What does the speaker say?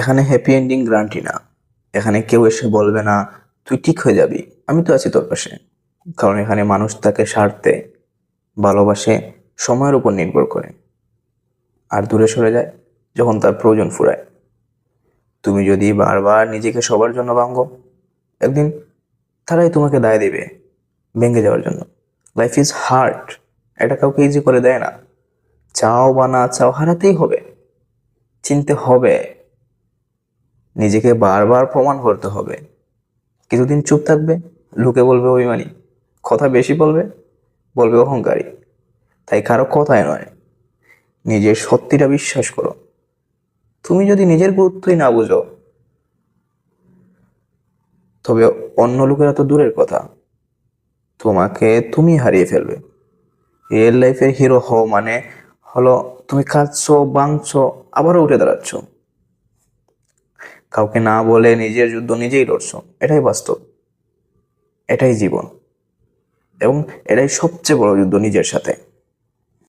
এখানে happy ending guarantee না। এখানে কেউ এসে বলবে না, তুই ঠিক হয়ে যাবি, আমি তো আছি তোর পাশে। কারণ এখানে মানুষ তাকে স্বার্থে ভালোবাসে, সময়ের উপর নির্ভর করে। আর দূরে সরে যায় যখন তার প্রয়োজন ফুরায়। তুমি যদি বারবার নিজেকে সবার জন্য ভাঙ্গো একদিন তারাই তোমাকে দায় দেবে ভেঙে যাওয়ার জন্য। লাইফ ইজ হার্ড এটা কাউকে ইজি করে দেয় না। চাও বা না চাও হারাতেই হবে, চিনতে হবে। নিজেকে বারবার প্রমাণ করতে হবে। কিছুদিন চুপ থাকবে, লোকে বলবে অভিমানী, কথা বেশি বলবে বলবে অহংকারী। তাই কারও কথায় নয়, নিজের সত্যিটা বিশ্বাস করো। তুমি যদি নিজের গুরুত্বই না বুঝো, তবে অন্য লোকেরা তো দূরের কথা, তোমাকে তুমি হারিয়ে ফেলবে। রিয়েল লাইফের হিরো হও মানে হলো তুমি কাঁদছো বাংছো আবারও উঠে দাঁড়াচ্ছ। কাউকে না বলে নিজের যুদ্ধ নিজেই লড়ছো, এটাই বাস্তব। এটাই জীবন। এবং এটাই সবচেয়ে বড় যুদ্ধ নিজের সাথে।